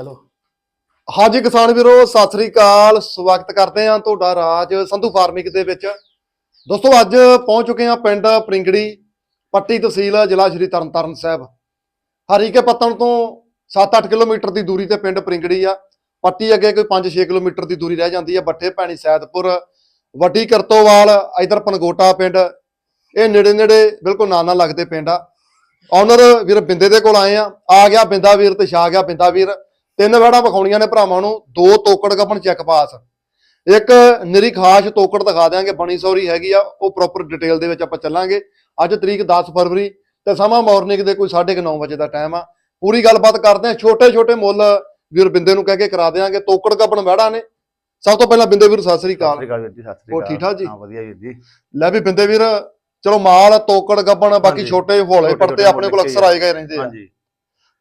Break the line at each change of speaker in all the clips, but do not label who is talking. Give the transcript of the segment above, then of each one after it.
Hello. ਹਾਂਜੀ ਕਿਸਾਨ ਵੀਰੋ, ਸਤਿ ਸ੍ਰੀ ਅਕਾਲ। ਸਵਾਗਤ ਕਰਦੇ ਹਾਂ ਤੁਹਾਡਾ ਰਾਜ ਸੰਧੂ ਫਾਰਮਿੰਗ ਦੇ ਵਿੱਚ। ਦੋਸਤੋ, ਅੱਜ ਪਹੁੰਚ ਚੁੱਕੇ ਹਾਂ ਪਿੰਡ ਪ੍ਰਿੰਗੜੀ, ਪੱਟੀ ਤਹਿਸੀਲ, ਜ਼ਿਲ੍ਹਾ ਸ਼੍ਰੀ ਤਰਨਤਾਰਨ ਸਾਹਿਬ। ਹਰੀਕੇ ਪੱਤਣ ਤੋਂ 7-8 ਕਿਲੋਮੀਟਰ ਦੀ ਦੂਰੀ ਤੇ ਪਿੰਡ ਪ੍ਰਿੰਗੜੀ ਆ। ਪੱਟੀ ਅੱਗੇ ਕੋਈ 5-6 ਕਿਲੋਮੀਟਰ ਦੀ ਦੂਰੀ ਰਹਿ ਜਾਂਦੀ ਹੈ ਬੱਠੇ ਭੈਣੀ ਸੈਦਪੁਰ, ਵੱਡੀ ਕਰਤੋਵਾਲ, ਇਧਰ ਪਨਗੋਟਾ ਪਿੰਡ। ਇਹ ਨੇੜੇ ਨੇੜੇ ਬਿਲਕੁਲ ਨਾਲ ਨਾਲ ਲੱਗਦੇ ਪਿੰਡ ਆ। ਓਨਰ ਵੀਰ ਬਿੰਦੇ ਦੇ ਕੋਲ ਆਏ ਆ। ਆ ਗਿਆ ਬਿੰਦਾ ਵੀਰ ਤੇ ਛਾ ਗਿਆ ਬਿੰਦਾ ਵੀਰ। ਤਿੰਨ ਵੜਾ ਵਿਖਾਉਣੀਆਂ ਨੇ ਭਰਾਵਾਂ ਨੂੰ ਦੋ ਤੋਕੜ ਕਪਣ ਚੈੱਕ ਪਾਸ ਇੱਕ ਨਿਰੀ ਖਾਸ ਤੋਕੜ ਦਿਖਾ ਦਿਆਂਗੇ ਬਣੀ ਸੌਰੀ ਹੈਗੀ ਆ ਉਹ ਪ੍ਰੋਪਰ ਡਿਟੇਲ ਦੇ ਵਿੱਚ ਆਪਾਂ ਚੱਲਾਂਗੇ। ਅੱਜ ਤਰੀਕ 10 ਫਰਵਰੀ ਤੇ ਸਮਾਂ ਮਾਰਨਿੰਗ ਦੇ ਕੋਈ 9:30 ਵਜੇ ਦਾ ਟਾਈਮ ਆ। ਪੂਰੀ ਗੱਲਬਾਤ ਕਰਦੇ ਆ ਛੋਟੇ ਛੋਟੇ ਮੁੱਲ ਵੀਰ ਬਿੰਦੇ ਨੂੰ ਕਹਿ ਕੇ ਕਰਾ ਦਿਆਂਗੇ ਤੋਕੜ ਕਪਣ ਵੜਾ ਨੇ। ਸਭ ਤੋਂ ਪਹਿਲਾਂ ਬਿੰਦੇ ਵੀਰ ਸਤਿ ਸ੍ਰੀ
ਸਤਿ
ਅਕਾਲ
ਸ੍ਰੀ ਅਕਾਲ ਜੀ ਸਤਿ ਸ੍ਰੀ ਅਕਾਲ
ਠੀਕ ਠਾਕ ਜੀ?
ਹਾਂ ਵਧੀਆ ਜੀ।
ਲੈ ਵੀ ਬਿੰਦੇ ਵੀਰ ਚਲੋ ਮਾਲ ਤੋਕੜ ਗੱਬਣ ਬਾਕੀ। ਛੋਟੇ ਹੌਲੇ ਪੜਤੇ ਆਪਣੇ ਕੋਲ ਅਕਸਰ ਆਏ ਗਏ ਰਹਿੰਦੇ ਆ।
ਹਾਂਜੀ।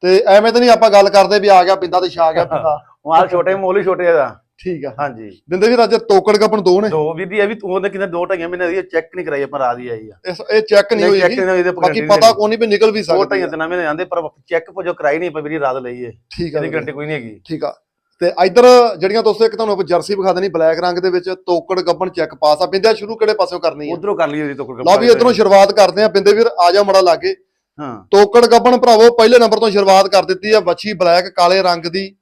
ਤੇ ਐਵੇਂ ਤਾਂ ਨਹੀਂ ਆਪਾਂ ਗੱਲ ਕਰਦੇ ਵੀ ਆ ਗਿਆ ਬਿੰਦਾ ਤੇ ਛਾ ਗਿਆ ਬਿੰਦਾ।
ਮਾਲ ਛੋਟੇ ਮੋਲ ਹੀ ਛੋਟੇ ਦਾ
ਠੀਕ ਆ।
ਹਾਂਜੀ।
ਬਿੰਦੇ ਵੀਰ ਅੱਜ ਤੋਕੜ ਗੱਬਣ ਦੋ ਨੇ।
ਦੋ ਜੀ ਇਹ ਵੀ ਤੂੰ ਉਹਦੇ ਕਿੰਨੇ ਦੋ ਢਾਈਆਂ ਮਹੀਨੇ ਦੀ ਚੈੱਕ ਨਹੀਂ ਕਰਾਈ ਆਪਾਂ ਰਾਤ ਹੀ ਆਈ ਆ।
ਇਸ ਇਹ ਚੈੱਕ ਨਹੀਂ ਹੋਈ
ਤੇ
ਬਾਕੀ ਪਤਾ ਕੋਈ ਨਹੀਂ ਵੀ ਨਿਕਲ ਵੀ
ਦੋ
ਸਕਦੀ
ਢਾਈਆਂ
ਆ।
ਤਿੰਨ ਮਹੀਨੇ ਜਾਂਦੇ ਪਰ ਚੈੱਕ ਪੁਜੋ ਕਰਾਈ ਨਹੀਂ ਆਪਾਂ ਵੀਰ ਰਾਤ ਲਈ ਏ।
ਠੀਕ ਆ
ਇਹਦੀ
ਵੀਰੇ,
ਗਰੰਟੀ ਕੋਈ ਨਹੀਂ ਹੈਗੀ।
ਠੀਕ ਆ। ਤੇ ਇੱਧਰ ਜਿਹੜੀਆਂ ਦੋਸਤੋ ਇੱਕ ਤੁਹਾਨੂੰ ਆਪਾਂ ਜਰਸੀ ਵਿਖਾ ਦੇਣੀ ਬਲੈਕ ਰੰਗ ਦੇ ਵਿੱਚ ਤੋਕੜ ਗੱਬਣ ਚੈੱਕ ਪਾਸ ਆ। ਬਿੰਦਿਆ ਸ਼ੁਰੂ ਕਿਹੜੇ ਪਾਸਿਓਂ ਕਰਨੀ ਆ?
ਉਧਰੋਂ ਕਰ ਲਈ ਵੀਰ ਤੋਂ
ਲਓ ਵੀ ਇਧਰੋਂ ਸ਼ੁਰੂਆਤ ਕਰਦੇ ਆ। ਬਿੰਦੇ ਵੀਰ ਆ ਜਾ ਮੜਾ ਲਾਗੇ।
ਹਾਂ।
ਤੋਕੜ ਗੱਬਣ ਭਰਾਵੋ ਪਹਿਲੇ ਨੰਬਰ ਤੋਂ ਸ਼ੁਰੂਆਤ ਕਰ ਦਿੱਤੀ ਆ ਵੱਛੀ ਬਲੈਕ ਕਾਲੇ ਰੰਗ ਦੀ।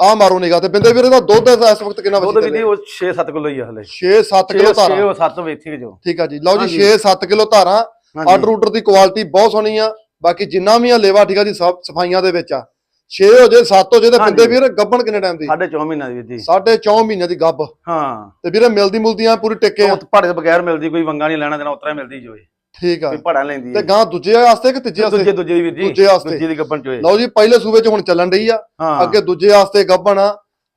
ਆ ਮਾਰੋ ਨਿਗਾਹ ਤੇ। ਬਿੰਦੇ ਵੀਰ ਦਾ ਦੁੱਧ ਇਸ ਵਕਤ ਕਿੰਨਾ ਵੱਛੀ
ਵੀਰ ਜੀ
ਚੱਲਿਆ
ਉਹ 6-7 ਕਿਲੋ ਹੀ ਆ ਹਲੇ।
6-7 ਕਿਲੋ ਧਾਰਾਂ।
6 7 ਵੇਥੀ ਜੋ।
ਠੀਕ ਆ ਜੀ। ਲਓ ਜੀ
ਹਾਂਜੀ।
6-7 ਕਿਲੋ ਧਾਰਾਂ। ਆਰਡਰ ਰੂਟਰ ਦੀ ਕੁਆਲਿਟੀ ਬਹੁਤ ਸੋਹਣੀ ਆ। ਬਾਕੀ ਜਿੰਨਾ ਵੀ ਆ ਲੇਵਾ ਠੀਕ ਆ ਜੀ ਸਭ ਸਫਾਈਆਂ ਦੇ ਵਿੱਚ ਆ। 6 ਹੋ ਜੇ 7 ਹੋ ਜੇ ਤੇ
ਹਾਂਜੀ।
ਬਿੰਦੇ ਵੀਰ ਗੱਬਣ ਕਿੰਨੇ ਟਾਈਮ ਦੀ?
ਸਾਢੇ 4 ਮਹੀਨਾ ਦੀ ਵੀਰ ਜੀ।
ਸਾਢੇ 4 ਮਹੀਨੇ ਦੀ ਗੱਬ।
ਹਾਂ।
ਤੇ ਵੀਰੇ ਮਿਲਦੀ ਮੁਲਦੀਆਂ ਪੂਰੀ ਟਿੱਕੇ ਆ।
ਉਹ ਤੋਂ ਬਗੈਰ ਮਿਲਦੀ ਕੋਈ ਵੰਗਾ ਨਹੀਂ ਲੈਣਾ ਦੇਣਾ ਉਤਰਾ ਮਿਲਦੀ ਜੋ ਏ
ਠੀਕ ਆ।
ਕੋਈ ਭਾੜਾ ਲੈਂਦੀ
ਤੇ ਗਾਂ ਦੂਜੇ ਵਾਸਤੇ ਕਿ ਤੀਜੇ
ਦੂਜੇ
ਵਾਸਤੇ
ਦੂਜੇ ਦੀ ਵੀਰ ਜੀ
ਦੂਜੇ ਵਾਸਤੇ।
ਦੂਜੇ ਦੀ ਗੱਬਣ ਚੋਏ
ਲਓ ਜੀ ਪਹਿਲੇ ਸੂਬੇ 'ਚ ਹੁਣ ਚੱਲਣ ਰਹੀ ਆ। ਅੱਗੇ ਦੂਜੇ ਵਾਸਤੇ ਗੱਬਣ ਆ।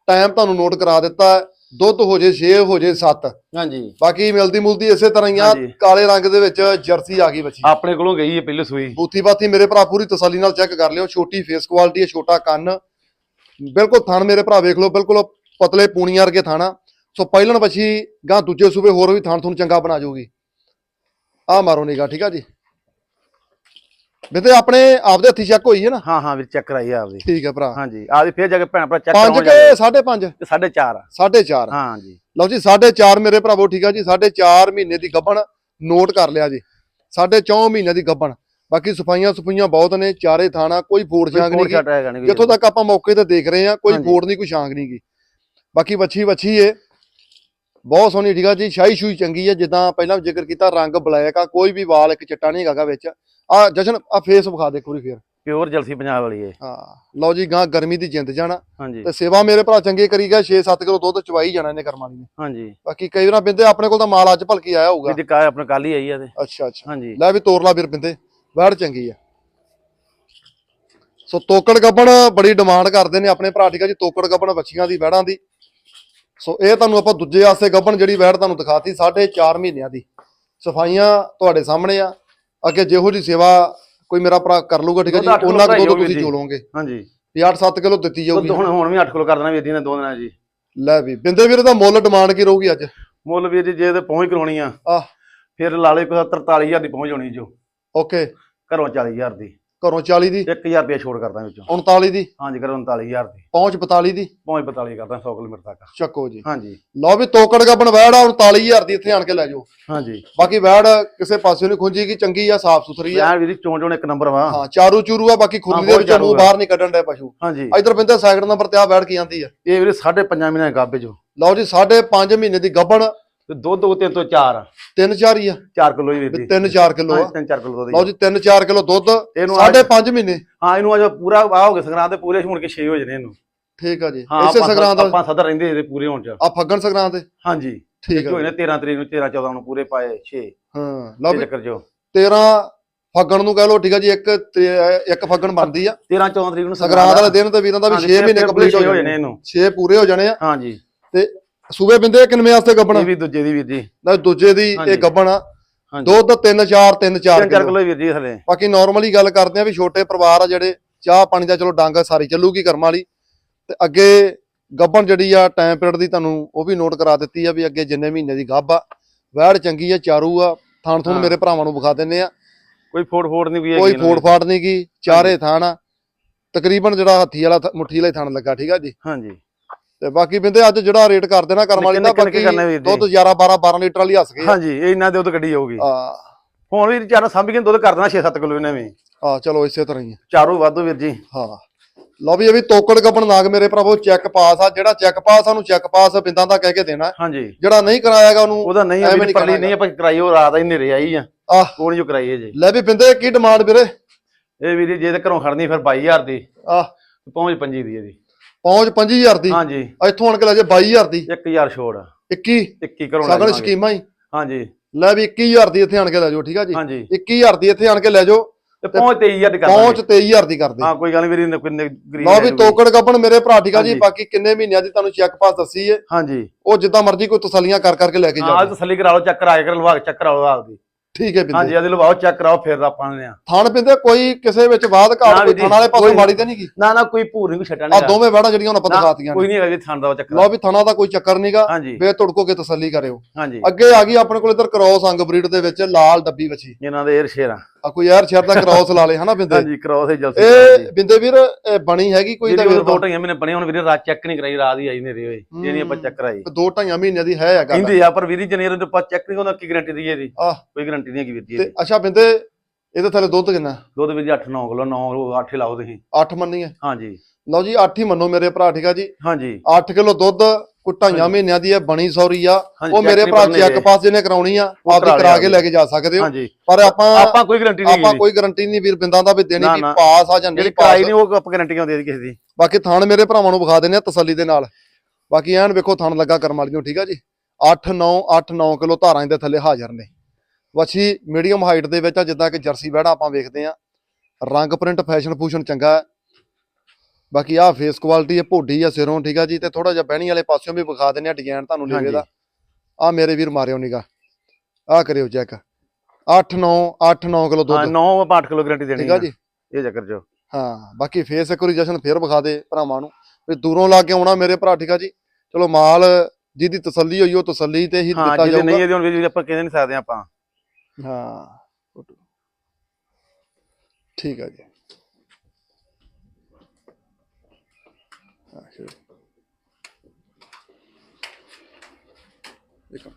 ਟਾਈਮ ਤੁਹਾਨੂੰ ਨੋਟ ਕਰਾ ਦਿੱਤਾ। ਦੁੱਧ ਹੋ ਜੇ 6 ਹੋ ਜੇ 7
ਹਾਂਜੀ।
ਬਾਕੀ ਮਿਲਦੀ ਮੁਲਦੀ ਇਸੇ ਤਰ੍ਹਾਂ ਹੀ ਆ। ਕਾਲੇ ਰੰਗ ਦੇ ਵਿੱਚ ਜਰਸੀ ਆ ਗਈ ਬੱਚੀ।
ਆਪਣੇ ਕੋਲੋਂ ਗਈ ਹੈ ਪਹਿਲੇ ਸੂਈ।
ਬੂਥੀ ਬਾਥੀ ਮੇਰੇ ਭਰਾ ਪੂਰੀ ਤਸੱਲੀ ਨਾਲ ਚੈੱਕ ਕਰ ਲਿਓ। ਛੋਟੀ ਫੇਸ ਕੁਆਲਿਟੀ ਹੈ ਛੋਟਾ ਕੰਨ। ਬਿਲਕੁਲ ਥਣ ਮੇਰੇ ਭਰਾ ਵੇਖ ਲਓ। ਬਿਲਕੁਲ ਪਤਲੇ ਪੂਣੀਆਂ ਵਰਗੇ ਥਾਣਾ ਸੋ ਪਹਿਲਣ ਬੱਚੀ ਗਾਂ ਦੂਜੇ ਸੂਬੇ ਹੋਰ ਵੀ ਥਣ ਤੁਹਾਨੂੰ ਚੰਗਾ ਬਣਾ ਜਾਊਗੀ ਆ ਮਾਰੋ ਨਿਗਾ ਠੀਕ ਆ ਜੀ। ਬਿਤੇ ਆਪਣੇ ਆਪਦੇ ਹੱਥੀ ਚੈੱਕ ਹੋਈ ਹੈ ਨਾ?
ਹਾਂ ਹਾਂ ਵੀਰ ਚੈੱਕ ਕਰਾਈ ਆ ਆਪਦੀ।
ਠੀਕ ਹੈ ਭਰਾ।
ਹਾਂਜੀ ਆਪਦੀ ਫੇਰ ਜਾ ਕੇ ਭੈਣ ਭਰਾ ਚੈੱਕ
ਪੰਜ
ਕਰਾਉਣ
ਕੇ
ਜਾ
ਸਾਢੇ ਪੰਜ।
ਤੇ ਸਾਢੇ ਚਾਰ ਆ।
ਸਾਢੇ ਚਾਰ।
ਹਾਂ ਜੀ।
ਲਓ ਜੀ ਸਾਢੇ ਚਾਰ ਮੇਰੇ ਭਰਾਵੋ ਠੀਕ ਆ ਜੀ। ਸਾਢੇ ਚਾਰ ਮਹੀਨੇ ਦੀ ਗੱਭਣ ਨੋਟ ਕਰ ਲਿਆ ਜੀ। ਸਾਢੇ ਚੌਂ ਮਹੀਨੇ ਦੀ ਗੱਭਣ। ਬਾਕੀ ਸਫਾਈਆਂ ਸਫਾਈਆਂ ਬਹੁਤ ਨੇ ਚਾਰੇ ਥਾਣਾ ਕੋਈ ਫੋੜ ਛਾਂਗ ਨਹੀਂ ਜਿੱਥੋਂ ਤੱਕ ਆਪਾਂ ਮੌਕੇ ਤੇ ਦੇਖ ਰਹੇ ਆ ਕੋਈ। ਫੋੜ ਨਹੀਂ ਕੋਈ ਛਾਂਗ ਨਹੀਂ ਗੀ। ਬਾਕੀ ਵੱਛੀ ਵੱਛੀ ਏ। ਬਹੁਤ ਸੋਹਣੀ ਠੀਕ ਆ ਜੀ? ਸ਼ਾਹੀ ਸ਼ੂਈ ਚੰਗੀ ਹੈ ਜਿੱਦਾਂ ਪਹਿਲਾਂ ਜ਼ਿਕਰ ਕੀਤਾ ਰੰਗ ਬਲੈਕ ਆ ਕੋਈ ਵੀ ਵਾਲ ਇੱਕ ਚਿੱਟਾ ਨਹੀਂ ਹੈਗਾ ਵਿੱਚ। ਆ ਜਸ਼ਨ ਆ ਫੇਸ ਵਿਖਾ ਦੇ ਪੂਰੀ ਫੇਰ।
ਪਿਓਰ ਜਲਸੀ ਪੰਜਾਬ ਵਾਲੀ ਏ।
ਹਾਂ ਲਓ ਜੀ ਗਾਂ ਗਰਮੀ ਦੀ ਜਿੰਦ ਜਾਣਾ। ਤੇ ਸੇਵਾ ਮੇਰੇ ਭਰਾ ਚੰਗੇ ਕਰੀ ਗਿਆ 6-7 ਕਿਲੋ ਦੁੱਧ ਚਵਾਈ ਜਾਣਾ ਇਹਨੇ ਕਰਮ ਵਾਲੀ ਨੇ।
ਹਾਂਜੀ।
ਬਾਕੀ ਕਈ ਵਾਰ ਬਿੰਦੇ ਆਪਣੇ ਕੋਲ ਤਾਂ ਮਾਲ ਅੱਜ ਭਲਕੀ ਆਇਆ ਹੋਊਗਾ।
ਜੀ ਕਾ ਆਪਣੇ ਕੱਲ ਹੀ ਆਈ ਆ ਤੇ।
ਅੱਛਾ ਅੱਛਾ।
ਹਾਂਜੀ।
ਲੈ ਵੀ ਤੋਰ ਲਾ ਵੀਰ ਬਿੰਦੇ ਵੈੜ ਚੰਗੀ ਆ। ਸੋ ਤੋਕੜ ਗੱਬਣ ਬੜੀ ਡਿਮਾਂਡ ਕਰਦੇ ਨੇ ਆਪਣੇ ਭਰਾ ਠੀਕ ਆ ਜੀ? ਤੋਕੜ ਗੱਬਣ ਬੱਚੀਆਂ ਦੀ ਵੈੜਾਂ ਦੀ। ਸੋ ਇਹ ਤੁਹਾਨੂੰ ਆਪਾਂ ਦੂਜੇ ਆਸੇ ਗੱਬਣ ਜਿਹੜੀ ਵੈੜ ਤੁਹਾਨੂੰ ਦਿਖਾਤੀ 4.5 ਮਹੀਨਿਆਂ ਦੀ। ਸਫਾਈਆਂ ਤੁਹਾਡੇ ਸਾਹਮਣੇ ਆ। ਅੱਗੇ ਜਿਹੋ ਜੀ ਸੇਵਾ ਕੋਈ ਮੇਰਾ ਭਰਾ ਕਰ ਲੂਗਾ ਠੀਕ
ਅੱਠ
ਜੀ?
ਕਿਲੋ
ਉਹਨਾਂ ਕੁ ਦੁੱਧ
ਭਰਾਈ
ਤੁਸੀਂ
ਜਾਊਗੀ
ਚੋਲੋਗੇ
ਹਾਂਜੀ।
ਵੀ 8-7 ਕਿਲੋ ਦਿੱਤੀ ਜਾਊਗੀ।
ਹੁਣ ਹੁਣ ਵੀ 8 ਕਿਲੋ ਕਰ ਦੇਣਾ ਵੀਰ ਜੀ ਨੇ ਦੋ ਦਿਨਾਂ ਜੀ।
ਲੈ ਵੀ ਬਿੰਦੇ ਵੀਰ ਦਾ ਮੁੱਲ ਡਿਮਾਂਡ ਕੀ ਰਹੂਗੀ ਅੱਜ?
ਮੁੱਲ ਵੀਰ ਜੀ ਜੇ ਤੇ ਪਹੁੰਚ ਕਰਾਉਣੀ ਆ।
ਆਹ।
ਫਿਰ ਲਾ ਲਓ ਕੋਈ 43000 ਦੀ ਪਹੁੰਚ ਹੋਣੀ ਜੋ।
ਓਕੇ।
ਘਰੋਂ 40000 ਦੀ।
ਘਰੋਂ 40 ਦੀ
1000 ਰੁਪਏ ਛੋੜ ਕਰਦਾ ਵਿੱਚੋਂ।
39 ਦੀ
ਹਾਂਜੀ ਘਰੋਂ 39000 ਦੀ।
ਪਹੁੰਚ 42 ਦੀ?
ਪਹੁੰਚ 42 ਕਰਦਾ 100 ਕਿਲੋਮੀਟਰ ਤੱਕ।
ਚੱਕੋ ਜੀ।
ਹਾਂਜੀ।
ਲਓ ਵੀ ਤੋਕੜ ਗੱਬਣ ਵੈੜ ਆ 39000 ਦੀ ਇੱਥੇ ਆਣ ਕੇ ਲੈ ਜਾਓ।
ਹਾਂਜੀ।
ਬਾਕੀ ਵੈੜ ਕਿਸੇ ਪਾਸੇ ਨਹੀਂ ਖੁੰਝੀਗੀ ਚੰਗੀ ਆ ਸਾਫ਼ ਸੁਥਰੀ ਆ।
ਯਾਰ ਵੀਰ ਚੋਣ ਚੋਣ ਇੱਕ ਨੰਬਰ ਵਾ।
ਹਾਂ ਚਾਰੂ ਚੂਰੂ ਆ ਬਾਕੀ ਖੁਰਲੀ ਦੇ ਵਿੱਚੋਂ ਮੂੰਹ। ਬਾਹਰ ਨਹੀਂ ਕੱਢਣ ਦੇ ਪਸ਼ੂ।
ਹਾਂਜੀ।
ਇਧਰ ਬਿੰਦੇ ਸੈਕਿੰਡ ਨੰਬਰ ਤੇ ਆ ਵੈੜ ਕੀ ਆਂਦੀ ਆ।
ਇਹ ਵੀਰੇ 5.5 ਮਹੀਨੇ ਗਾਬੇ ਜੋ
ਲਓ ਜੀ 5.5 ਮਹੀਨੇ ਦੀ ਗੱਬਣ
ਤੇ ਦੁੱਧ ਉਹ ਤਿੰਨ ਤੋਂ 4
ਤਿੰਨ ਚਾਰ ਹੀ ਆ।
4 ਕਿਲੋ ਹੀ
ਵੀ ਤਿੰਨ ਚਾਰ ਕਿਲੋ ਆ।
ਤਿੰਨ 4 ਕਿਲੋ
ਲਓ
ਦੁੱਧ
ਜੀ ਤਿੰਨ ਚਾਰ ਕਿਲੋ ਦੁੱਧ
ਇਹਨੂੰ
ਸਾਢੇ ਪੰਜ ਮਹੀਨੇ।
ਹਾਂ ਇਹਨੂੰ ਅਜਾ ਪੂਰਾ ਆ ਹੋ ਗਿਆ ਸੰਗਰਾਂ ਤੇ ਪੂਰੇ ਹੁਣ ਕੇ 6 ਹੋ ਜਣੇ ਇਹਨੂੰ।
ਠੀਕ ਆ ਜੀ। ਇਸੇ ਸੰਗਰਾਂ ਦਾ
ਆਪਾਂ ਸਦਰ ਰਹਿੰਦੇ ਇਹਦੇ ਪੂਰੇ ਹੋਣ ਚ।
ਆ ਫੱਗਣ ਸੰਗਰਾਂ ਦੇ
ਹਾਂਜੀ।
ਠੀਕ ਆ
ਹੋਏ। ਨੇ 13 ਤਰੀਕ ਨੂੰ 13 14 ਨੂੰ ਪੂਰੇ ਪਾਏ 6
ਹਾਂ ਲਓ ਵੀ
ਚੱਕਰ ਜੋ।
13 ਫੱਗਣ ਨੂੰ ਕਹਿ ਲਓ ਠੀਕ ਆ ਜੀ ਇੱਕ ਇੱਕ ਫੱਗਣ ਬਣਦੀ ਆ।
13 14 ਤਰੀਕ ਨੂੰ
ਸੰਗਰਾਂਦ ਵਾਲੇ ਦਿਨ ਤੇ ਵੀਰਾਂ ਦਾ ਵੀ 6 ਮਹੀਨੇ ਕੰਪਲੀਟ ਹੋ
ਜਾਣੇ।
ਜਾਣੇ
ਇਹਨੂੰ।
6 ਪੂਰੇ ਹੋ ਜਾਣੇ ਆ।
ਹਾਂਜੀ।
ਤੇ ਸੂਬੇ ਬਿੰਦੇ ਕਿੰਨੇ ਵਾਸਤੇ ਗੱਬਣ?
ਇਹ ਵੀ ਦੂਜੇ ਦੀ ਵੀਰ ਜੀ।
ਨਾ ਦੂਜੇ ਦੀ। ਇਹ ਗੱਬਣ ਦੁੱਧ 3 4 3 4
ਤਿੰਨ ਚਾਰ
ਕਿਲੋ।
ਵੀਰ ਜੀ ਹਲੇ।
ਬਾਕੀ ਨਾਰਮਲੀ ਗੱਲ ਕਰਦੇ ਆ ਵੀ ਛੋਟੇ ਪਰਿਵਾਰ ਆ ਜਿਹੜੇ ਚਾਹ ਪਾਣੀ ਦਾ ਚਲੋ ਡੰਗ ਸਾਰੀ ਚੱਲੂਗੀ ਕਰਮ ਵਾਲੀ। ਤੇ ਅੱਗੇ ਗੱਬਣ ਜਿਹੜੀ ਆ ਟਾਈਮ ਪੀਰੀਅਡ ਦੀ ਤੁਹਾਨੂੰ ਉਹ ਵੀ ਨੋਟ ਕਰਾ ਦਿੱਤੀ ਆ ਵੀ ਅੱਗੇ ਜਿੰਨੇ ਮਹੀਨੇ ਦੀ ਗੱਭ ਆ। ਵੈੜ ਚੰਗੀ ਆ ਚਾਰੂ ਆ। ਥਾਣ
ਹਾਂ।
ਮੇਰੇ ਭਰਾਵਾਂ ਨੂੰ ਵਿਖਾ ਦਿੰਨੇ ਆ।
ਕੋਈ ਫੋੜ ਫੋੜ ਨਹੀਂ
ਕੋਈ
ਹੈਗੀ
ਫੋੜ ਫਾੜ ਨਹੀਂ ਗੀ ਚਾਰੇ ਥਾਣ ਆ। ਤਕਰੀਬਨ ਜਿਹੜਾ ਹੱਥੀ ਵਾਲਾ ਥ- ਮੁੱਠੀ ਵਾਲਾ ਥਣ ਲੱਗਾ ਠੀਕ ਆ ਜੀ?
ਹਾਂਜੀ।
ਤੇ ਬਾਕੀ ਬਿੰਦੇ ਅੱਜ ਜਿਹੜਾ ਰੇਟ ਕਰ ਦੇਣਾ ਕਰਮ ਵਾਲੀ ਦਾ ਬਾਕੀ। ਦੁੱਧ 11 12 12 ਲੀਟਰ ਵਾਲੀ ਹੱਸ ਆ।
ਹਾਂਜੀ ਇਹ ਇਹਨਾਂ ਦੇ ਦੁੱਧ ਕੱਢੀ ਜਾਊਗੀ।
ਆ
ਹੁਣ ਵੀ ਚਾਰ ਸਾਂਭੀ ਕੇ ਦੁੱਧ ਕਰ ਦੇਣਾ 6-7 ਕਿਲੋ ਇਹਨੇ ਵੀ।
ਆ ਚਲੋ ਇਸੇ ਤਰ੍ਹਾਂ ਹੀ।
ਚਾਰੋਂ ਵਾਧੂ ਵੀਰ ਜੀ।
ਹਾਂ। ਲਓ ਵੀ ਇਹ ਵੀ ਤੋਕੜ ਗੱਬਣ ਨਾਗ ਮੇਰੇ ਭਰਾਵੋ ਚੈੱਕ ਪਾਸ ਆ। ਜਿਹੜਾ ਚੈੱਕ ਪਾਸ ਆ ਉਹਨੂੰ ਚੈੱਕ ਪਾਸ ਬਿੰਦਾਂ ਦਾ ਕਹਿ ਕੇ ਦੇਣਾ।
ਹਾਂਜੀ।
ਜਿਹੜਾ ਨਹੀਂ ਕਰਾਇਆਗਾ ਉਹਨੂੰ
ਉਹਦਾ ਨਹੀਂ
ਐਵੇਂ
ਪਰਲੀ ਨਹੀਂ ਆਪਾਂ ਕਰਾਈ ਉਹ ਰਾਤ ਹੀ ਨੇਰੇ ਆਈ ਆ।
ਆਹ।
ਕੋਣ ਜੋ ਕਰਾਈ ਹੈ ਜੀ।
ਲੈ ਵੀ ਬਿੰਦੇ ਕੀ ਡਿਮਾਂਡ ਵੀਰੇ?
ਇਹ ਵੀਰ ਜੀ ਤੇ ਘਰੋਂ ਖੜਨੀ ਫਿਰ 22000 ਦੀ।
ਆ
ਪਹੁੰਚ ਪੰਜੀ ਦੀ ਇਹਦੀ।
ਪਹੁੰਚ 25000 ਦੀ।
ਹਾਂਜੀ।
ਇੱਥੋਂ ਆਣ ਕੇ ਲੈ ਜੇ 22000 ਦੀ।
1000 ਛੋੜ।
21
21 ਕਰੋੜ
ਸਗਲ ਸਕੀਮਾਂ ਹੀ।
ਹਾਂਜੀ।
ਲੈ ਵੀ 21000 ਦੀ ਇੱਥੇ ਆਣ ਕੇ ਲੈ ਜਾਓ ਠੀਕ ਆ ਜੀ?
ਹਾਂਜੀ।
21000 ਦੀ ਇੱਥੇ ਆਣ ਕੇ ਲੈ ਜਾਓ
ਤੇ ਪਹੁੰਚ 23000 ਦੀ ਕਰ
ਪਹੁੰਚ
ਦਾਂਗੇ
23000 ਦੀ ਕਰਦੇ
ਹਾਂ ਕੋਈ ਗੱਲ ਨਹੀਂ ਵੀਰ ਕਿੰਨੇ ਗਰੀਬ
ਲਓ ਵੀ ਤੋਕੜ ਗੱਬਣ ਮੇਰੇ ਭਰਾ ਠੀਕ ਆ ਜੀ। ਬਾਕੀ ਕਿੰਨੇ ਮਹੀਨਿਆਂ ਦੀ ਤੁਹਾਨੂੰ ਚੈੱਕ ਪਾਸ ਦੱਸੀ ਏ।
ਹਾਂਜੀ।
ਉਹ ਜਿੱਦਾਂ ਮਰਜ਼ੀ ਕੋਈ ਤਸੱਲੀਆਂ ਕਰ ਕਰਕੇ ਲੈ ਕੇ
ਹਾਂ
ਜਾਓ।
ਅੱਜ ਤਸੱਲੀ ਕਰਾ ਲਓ ਚੈੱਕ ਕਰਾ ਕੇ ਲਵਾ ਚੈੱਕ ਕਰਾ ਲਓ ਆਪਦੀ।
ਠੀਕ ਹੈ ਬਿੰਦੇ।
ਹਾਂਜੀ ਇਹਦੇ ਲਵਾਓ ਚੈੱਕ ਕਰਾਓ ਫਿਰ ਆਪਾਂ ਨੇ
ਥਣ ਪਿੰਦੇ ਕੋਈ ਕਿਸੇ ਵਿੱਚ ਬਾਦ
ਨਾ
ਘਾਟ ਕੋਈ ਥਣ ਵਾਲੇ ਪਾਸੋਂ ਮਾੜੀ ਤੇ ਨਹੀਂ ਗਈ?
ਨਾ ਨਾ ਕੋਈ ਭੂਰ ਨਹੀਂ ਕੋਈ ਛੱਟਾ
ਆ
ਨਹੀਂ
ਦੋਵੇਂ ਵੜਾ ਜਿਹੜੀਆਂ ਹੁਣ ਆਪਾਂ ਦਿਖਾਤੀਆਂ
ਕੋਈ ਨਹੀਂ ਹੈਗਾ ਜੀ ਦਾ ਚੱਕਰ।
ਲਓ ਵੀ ਥਣਾ ਦਾ ਕੋਈ ਚੱਕਰ ਨਹੀਂਗਾ ਬੇ ਤੁੜਕੋ ਕੇ ਤਸੱਲੀ ਕਰਿਓ।
ਹਾਂਜੀ।
ਅੱਗੇ ਆ ਗਈ ਆਪਣੇ ਕੋਲ ਇਧਰ ਕ੍ਰੋਸ ਅੰਗ ਬਰੀਡ ਦੇ ਵਿੱਚ ਲਾਲ ਡੱਬੀ ਵੱਛੀ।
ਇਹਨਾਂ ਦੇ ਏਰ ਸ਼ੇਰਾ।
ਆ ਕੋਈ ਯਾਰ ਸ਼ਹਿਰ ਦਾ ਕ੍ਰੋਸ ਲਾ ਲੇ ਹਨਾ ਬਿੰਦੇ?
ਹਾਂਜੀ ਕਰਾਓ ਸੇ ਜਲਦੀ
ਇਹ ਬਿੰਦੇ ਵੀਰ ਇਹ ਬਣੀ ਹੈਗੀ ਕੋਈ ਦਾ
ਜਿਹੜੀ
ਵੀਰ
ਉਹ ਦੋ ਢਾਈਆਂ ਮਹੀਨੇ ਬਣੇ ਹੁਣ ਵੀਰੇ ਰਾਤ ਚੈੱਕ ਨਹੀਂ ਕਰਾਈ ਰਾਤ ਹੀ ਆਈ ਨੇਰੇ ਹੋਏ ਨਹੀਂ ਆਪਾਂ ਚੈੱਕ ਕਰਾਈ।
ਦੋ ਢਾਈਆਂ ਮਹੀਨਿਆਂ ਦੀ ਹੈ ਗੱਲ।
ਕਹਿੰਦੇ ਆ ਪਰ ਵੀਰੀ ਜਨੇਰ ਦੇ ਆਪਾਂ ਚੈੱਕ ਨਹੀਂ ਹੁੰਦਾ ਕੀ ਗਾਰੰਟੀ ਦੀ ਇਹਦੀ?
ਆਹ।
ਕੋਈ ਗਾਰੰਟੀ ਨਹੀਂ ਹੈਗੀ ਵੀਰ ਜੀ
ਤੇ
ਇਹਦੀ।
ਅੱਛਾ ਬਿੰਦੇ ਇਹਦੇ ਥੱਲੇ ਦੁੱਧ ਕਿੰਨਾ?
ਦੁੱਧ ਵੀਰ ਜੀ 8 9 ਕਿਲੋ 9 ਕਿਲੋ 8 ਲਾਓ ਤੁਸੀਂ।
8 ਮੰਨੀ ਹੈ?
ਹਾਂਜੀ।
ਲਓ ਜੀ 8 ਹੀ ਮੰਨੋ ਮੇਰੇ ਭਰਾ ਠੀਕ ਆ ਜੀ?
ਹਾਂਜੀ।
8 ਕਿਲੋ ਦੁੱਧ ਕੋਈ ਢਾਈਆਂ ਮਹੀਨਿਆਂ ਦੀ ਹੈ ਬਣੀ ਸੌਰੀ ਆ।
ਹਾਂਜੀ,
ਉਹ ਮੇਰੇ
check
ਭਰਾ
ਨਹੀਂ
ਚੈੱਕ। ਪਾਸ ਜਿਹਨੇ ਕਰਾਉਣੀ ਆ
ਉਹ
ਆਪਦੀ
ਕਰਾ
ਕਰਾ
ਲਿਆ
ਕੇ ਲੈ ਕੇ ਜਾ ਸਕਦੇ ਹੋ।
ਹਾਂਜੀ।
ਪਰ ਆਪਾਂ
ਆਪਾਂ ਕੋਈ ਗਾਰੰਟੀ ਨਹੀਂ
ਆਪਾਂ ਕੋਈ ਗਾਰੰਟੀ ਨਹੀਂ ਵੀਰ ਬਿੰਦਾਂ ਦਾ ਵੀ ਦੇਣੀ
ਨਾ,
ਵੀ
ਨਾ।
ਪਾਸ ਆ ਜਾਂ
ਜਿਹੜੀ
ਨਹੀਂ
ਕਰਾਈ
ਪਾਸ।
ਨਹੀਂ ਉਹ ਆਪਾਂ ਗਾਰੰਟੀ ਕਿਉਂ ਦੇ ਦੀ ਕਿਸੇ ਦੀ?
ਬਾਕੀ ਥਣ ਮੇਰੇ ਭਰਾਵਾਂ ਨੂੰ ਵਿਖਾ ਦਿੰਦੇ ਆ ਤਸੱਲੀ ਦੇ ਨਾਲ। ਬਾਕੀ ਐਨ ਵੇਖੋ ਥਣ ਲੱਗਾ ਕਰਮ ਵਾਲੀ ਨੂੰ ਠੀਕ ਆ ਜੀ? 8 9 8 9 ਕਿਲੋ ਧਾਰਾਂ ਦੇ ਥੱਲੇ ਹਾਜ਼ਰ ਨੇ। ਵੱਛੀ ਮੀਡੀਅਮ ਹਾਈਟ ਦੇ ਵਿੱਚ ਆ ਜਿੱਦਾਂ ਕਿ ਜਰਸੀ ਬੈੜਾ ਆਪਾਂ ਵੇਖਦੇ ਆ ਰੰਗ ਪ੍ਰਿੰਟ ਫੈਸ਼ਨ ਫੂਸ਼ਨ ਚੰਗਾ ਹੈ। ਬਾਕੀ ਆ ਫੇਸ ਕੁਆਲਿਟੀ ਹੈ ਭੋਡੀ ਆ ਸਿਰੋਂ ਠੀਕ ਆ ਜੀ? ਤੇ ਥੋੜਾ ਜਿਹਾ ਬਹਿਣੀ ਵਾਲੇ ਪਾਸਿਓਂ ਵੀ ਵਿਖਾ ਦਿੰਦੇ ਆ ਡਿਜ਼ਾਈਨ ਤੁਹਾਨੂੰ ਲੇਵੇ ਦਾ। ਆ ਮੇਰੇ ਵੀਰ ਮਾਰਿਓ ਨਿਗਾ ਆ ਕਰਿਓ ਚੈੱਕ 8 9 8 9 ਕਿਲੋ
ਹਾਂ
ਦੁੱਧ
9 ਆਪਾਂ 8 ਕਿਲੋ ਗਾਰੰਟੀ ਦੇਣੀ
ਠੀਕ ਆ ਜੀ?
ਇਹ ਚੱਕਰ ਜੋ
ਹਾਂ ਬਾਕੀ ਫੇਸ ਇੱਕ ਵਾਰੀ ਜਸ਼ਨ ਫੇਰ ਵਿਖਾ ਦੇ ਭਰਾਵਾਂ ਨੂੰ। ਵੀ ਦੂਰੋਂ ਲਾ ਕੇ ਆਉਣਾ ਮੇਰੇ ਭਰਾ ਠੀਕ ਆ ਜੀ? ਚਲੋ ਮਾਲ ਜਿਹਦੀ ਤਸੱਲੀ ਹੋਈ ਉਹ ਤਸੱਲੀ ਤੇ ਹੀ
ਹਾਂ
ਦਿੱਤਾ
ਜਿਹਦੇ ਨਹੀਂ
ਜਾਊਗਾ
ਇਹਦੇ ਹੁਣ ਜੀ ਆਪਾਂ ਕਹਿੰਦੇ ਨਹੀਂ ਸਕਦੇ ਆਪਾਂ।
ਹਾਂ ਠੀਕ ਆ ਜੀ। ਸ਼ੁਰੂ। ਦੇਖੋ।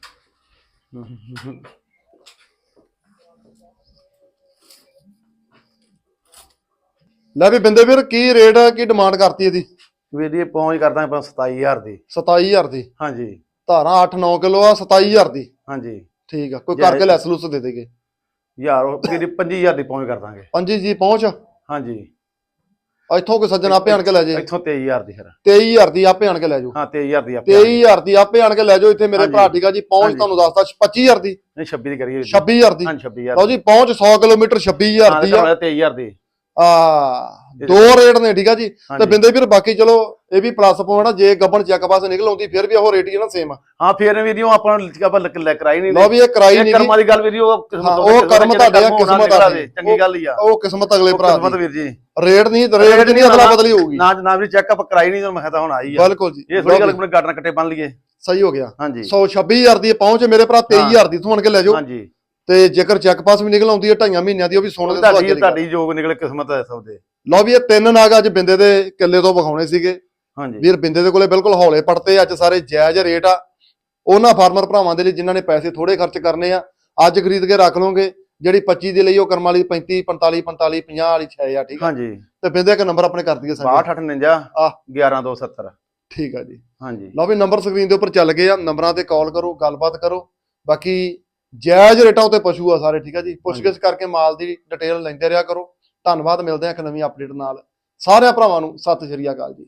ਲੈ ਵੀ ਬਿੰਦੇ ਵੀਰ ਕੀ ਰੇਟ ਕੀ ਡਿਮਾਂਡ ਕਰਤੀ ਇਹਦੀ?
ਵੀਰ ਜੀ ਪਹੁੰਚ ਕਰਦਾ ਆਪਾਂ 27000 ਦੀ।
27000 ਦੀ?
ਹਾਂਜੀ।
ਧਾਰਾਂ 8-9 ਕਿਲੋ ਆ 27000 ਦੀ।
ਹਾਂਜੀ।
ਠੀਕ ਆ ਕੋਈ
ਯਾਰ
ਕਰਕੇ
ਇਹ-
ਲੈਸ ਲੂਸ ਦੇ ਦੇਗੇ।
ਯਾਰ ਉਹ ਜੀ 25000 ਦੀ ਪਹੁੰਚ ਕਰ ਦਾਂਗੇ।
ਪੰਜੀ ਜੀ ਪਹੁੰਚ।
ਹਾਂਜੀ।
ਇੱਥੋਂ ਕੋਈ ਸੱਜਣ ਆਪੇ ਆਣ ਕੇ ਲੈ ਜੇ।
ਇੱਥੋਂ 23000 ਦੀ ਫਿਰ।
23000 ਦੀ ਆਪੇ ਆਣ ਕੇ ਲੈ ਜਾਓ।
ਹਾਂ 23000 ਦੀ ਆਪੇ
23000 ਦੀ ਆਪੇ ਆਣ ਕੇ ਲੈ ਜਾਓ ਇੱਥੇ ਮੇਰੇ
ਹਾਂਜੀ।
ਭਰਾ ਠੀਕ ਆ ਜੀ ਪਹੁੰਚ
ਹਾਂਜੀ।
ਤੁਹਾਨੂੰ ਦੱਸਦਾ 25000 ਦੀ।
ਨਹੀਂ 26 ਦੀ ਕਰੀਏ। ਵੀਰ ਜੀ।
26000 ਦੀ
ਹਾਂ 26000
ਲਓ ਜੀ ਪਹੁੰਚ 100 ਕਿਲੋਮੀਟਰ 26000
ਹਾਂ
ਦੀ ਆ।
23000 ਦੀ।
ਆ ਦੋ ਰੇਟ ਨੇ ਠੀਕ ਆ ਜੀ। ਤੇ। ਬਿੰਦੇ ਵੀਰ ਬਾਕੀ ਚਲੋ ਇਹ ਵੀ ਪਲੱਸ ਪੁਆਇੰਟ ਆ ਜੇ ਗੱਬਣ ਚੱਕ ਪਾਸ ਨਿਕਲ ਆਉਂਦੀ ਫਿਰ ਵੀ ਉਹ ਰੇਟ ਹੀ ਆ ਨਾ ਸੇਮ
ਹਾਂ ਫਿਰ ਜੀ ਉਹ ਆਪਾਂ ਆਪਾਂ ਲੈ ਕਰਾਈ ਨਹੀਂ
ਲਓ ਵੀ ਇਹ ਕਰਾਈ ਨਹੀਂ
ਕਰਮਾਂ ਦੀ ਗੱਲ ਵੀਰ ਜੀ ਉਹ
ਕਰਮ ਤੁਹਾਡੇ ਆ, ਕਿਸਮਤ।
ਦੇ, ਚੰਗੀ ਗੱਲ ਹੀ ਆ।
ਉਹ ਕਿਸਮਤ ਅਗਲੇ ਭਰਾ
ਕਿਸਮਤ ਵੀਰ ਜੀ।
ਰੇਟ ਨਹੀਂ ਰੇਟ ਨਹੀਂ ਅਦਲਾ। ਬਦਲੀ ਹੋਊਗੀ।
ਨਾ ਨਾ ਵੀ ਚੈੱਕਅਪ ਕਰਾਈ ਨਹੀਂ ਮੈਂ ਤਾਂ ਹੁਣ ਆਈ ਆ।
ਬਿਲਕੁਲ ਜੀ
ਇਹ ਥੋੜੀ ਗੱਲ ਆਪਣੇ ਗਾਟਰ ਕੱਟੇ ਬੰਨ ਲਈਏ।
ਸਹੀ ਹੋ ਗਿਆ।
ਹਾਂਜੀ।
126000 ਦੀ ਪਹੁੰਚ ਮੇਰੇ ਭਰਾ 23000 ਦੀ ਤੂੰ ਆਣ ਕੇ ਲੈ ਜਾਓ।
ਹਾਂਜੀ।
ਤੇ ਜੇਕਰ ਚੈੱਕ ਪਾਸ ਵੀ ਨਿਕਲ ਆਉਂਦੀ ਹੈ ਢਾਈਆਂ ਮਹੀਨਿਆਂ ਦੀ ਉਹ ਵੀ ਸੋਨੇ ਦੇ
ਤੁਹਾਡੀ
ਸੁਹਾਗੇ ਦੀ
ਤੁਹਾਡੀ ਜੋਗ ਨਿਕਲੇ ਕਿਸਮਤ ਹੈ ਸਭ ਦੇ
ਲਓ ਵੀ ਇਹ ਤਿੰਨ ਨਾਗ ਅੱਜ ਬਿੰਦੇ ਦੇ ਕਿੱਲੇ ਤੋਂ ਵਿਖਾਉਣੇ ਸੀਗੇ।
ਹਾਂਜੀ।
ਵੀਰ ਬਿੰਦੇ ਦੇ ਕੋਲੇ ਬਿਲਕੁਲ ਹੌਲੇ ਪੜਤੇ ਅੱਜ ਸਾਰੇ ਜਾਇਜ਼ ਰੇਟ ਆ। ਉਹਨਾਂ ਫਾਰਮਰ ਭਰਾਵਾਂ ਦੇ ਲਈ ਜਿਨ੍ਹਾਂ ਨੇ ਪੈਸੇ ਥੋੜੇ ਖਰਚ ਕਰਨੇ ਆ ਅੱਜ ਖਰੀਦ ਕੇ ਰੱਖ ਲਓਗੇ। ਜਿਹੜੀ 25 ਦੇ ਲਈ ਉਹ ਕਰਮ ਵਾਲੀ 35 45 45 50 ਵਾਲੀ 6 ਆ ਠੀਕ ਆ?
ਹਾਂਜੀ।
ਤੇ ਬਿੰਦੇ ਇੱਕ ਨੰਬਰ ਆਪਣੇ ਕਰ ਦਈਏ ਸਾਡੇ
6259
ਆਹ।
11270
ਠੀਕ ਆ ਜੀ।
ਹਾਂਜੀ।
ਲਓ ਵੀ ਨੰਬਰ ਸਕਰੀਨ ਦੇ ਉੱਪਰ ਚੱਲ ਗਏ ਆ ਨੰਬਰਾਂ ਤੇ ਕਾਲ ਕਰੋ ਗੱਲਬਾਤ ਕਰੋ। ਬਾਕੀ ਜਾਇਜ਼ ਰੇਟਾਂ ਉਤੇ ਪਸ਼ੂ ਆ ਸਾਰੇ ਠੀਕ ਆ ਜੀ? ਪੁੱਛਗਿੱਛ ਕਰਕੇ ਮਾਲ ਦੀ ਡਿਟੇਲ ਲੈਂਦੇ ਰਿਹਾ ਕਰੋ। ਧੰਨਵਾਦ ਮਿਲਦੇ ਆ ਇੱਕ ਨਵੀਂ ਅਪਡੇਟ ਨਾਲ। ਸਾਰਿਆਂ ਭਰਾਵਾਂ ਨੂੰ ਸਤਿ ਸ਼੍ਰੀ ਅਕਾਲ ਜੀ।